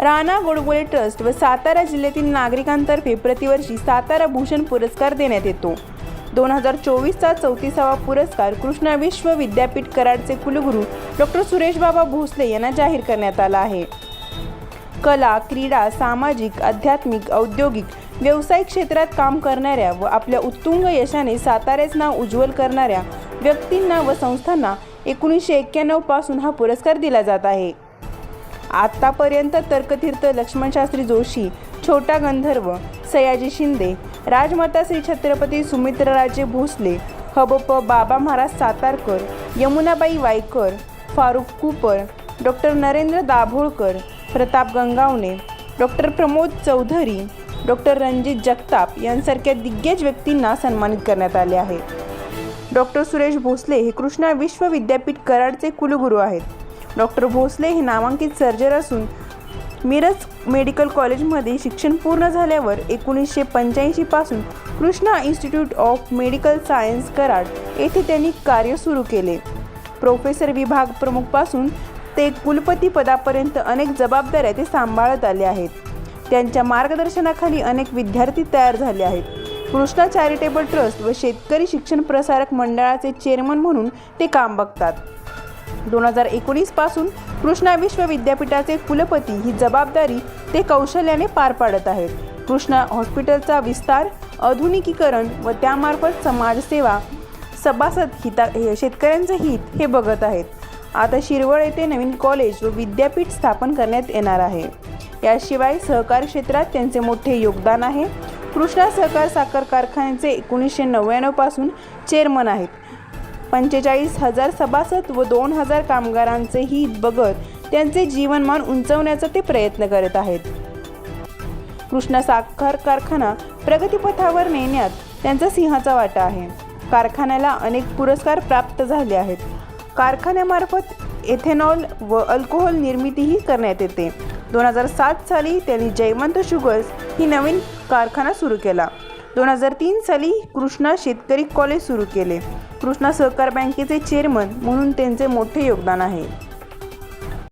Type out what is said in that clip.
Rana Godbole trust व सातारा जिल्ह्यातील नागरिकांतर्फे प्रतिवर्षी सातारा भूषण पुरस्कार देण्यात येतो. दोन हजार चोवीसचा चौतीसावा पुरस्कार कृष्णा विश्व विद्यापीठ कराडचे कुलगुरू डॉक्टर सुरेशबाबा भोसले यांना जाहीर करण्यात आला आहे. कला क्रीडा सामाजिक आध्यात्मिक औद्योगिक व्यावसायिक क्षेत्रात काम करणाऱ्या व आपल्या उत्तुंग यशाने साताऱ्याच नाव उज्ज्वल करणाऱ्या व्यक्तींना व संस्थांना एकोणीसशे एक्क्याण्णवपासून हा पुरस्कार दिला जात आहे. आत्तापर्यंत तर्कतीर्थ लक्ष्मणशास्त्री जोशी छोटा गंधर्व सयाजी शिंदे राजमाता Shri Chhatrapati सुमित्रराजे Bhosale हबप Baba Maharaj Satarkar Yamunabai Waikar Farukh Cooper doctor Narendra Dabholkar Pratap Gangawane doctor Pramod Chaudhari doctor Ranjit Jagtap यांसारख्या दिग्गज व्यक्तींना सन्मानित करण्यात आले आहे. डॉक्टर सुरेश भोसले हे कृष्णा विश्वविद्यापीठ कराडचे कुलगुरू आहेत. डॉक्टर भोसले हे नामांकित सर्जर असून मिरज मेडिकल कॉलेजमध्ये शिक्षण पूर्ण झाल्यावर एकोणीसशे पंच्याऐंशीपासून Krishna institute of medical science Karad येथे त्यांनी कार्य सुरू केले. प्रोफेसर विभाग प्रमुखपासून ते कुलपती पदापर्यंत अनेक जबाबदाऱ्या ते सांभाळत आले आहेत. त्यांच्या मार्गदर्शनाखाली अनेक विद्यार्थी तयार झाले आहेत. कृष्णा चॅरिटेबल ट्रस्ट व शेतकरी शिक्षण प्रसारक मंडळाचे चेअरमन म्हणून ते काम बघतात. दोन हजार एकोणीसपासून कृष्णा विश्व विद्यापीठाचे कुलपती ही जबाबदारी ते कौशल्याने पार पाडत आहेत. कृष्णा हॉस्पिटलचा विस्तार आधुनिकीकरण व त्यामार्फत समाजसेवा सभासद हिता हे शेतकऱ्यांचं हित हे बघत आहेत. आता शिरवळ येथे नवीन कॉलेज व विद्यापीठ स्थापन करण्यात येणार आहे. याशिवाय सहकार क्षेत्रात त्यांचे मोठे योगदान आहे. कृष्णा सहकार साखर कारखान्याचे एकोणीसशे नव्याण्णवपासून चेअरमन आहेत. पंचेचाळीस हजार सभासद व दोन हजार कामगारांचे हित बघत त्यांचे जीवनमान उंचवण्याचा ते प्रयत्न करत आहेत. कृष्णा साखर कारखाना प्रगतीपथावर नेण्यात त्यांचा सिंहाचा वाटा आहे. कारखान्याला अनेक पुरस्कार प्राप्त झाले आहेत. कारखान्यामार्फत एथेनॉल व अल्कोहोल निर्मितीही करण्यात येते. दोन हजार सात साली त्यांनी जयवंत शुगर्स ही नवीन कारखाना सुरू केला. दोन हजार तीन साली कृष्णा शेतकरी कॉलेज सुरू केले. कृष्णा सहकार बँकेचे चेअरमन म्हणून त्यांचे मोठे योगदान आहे.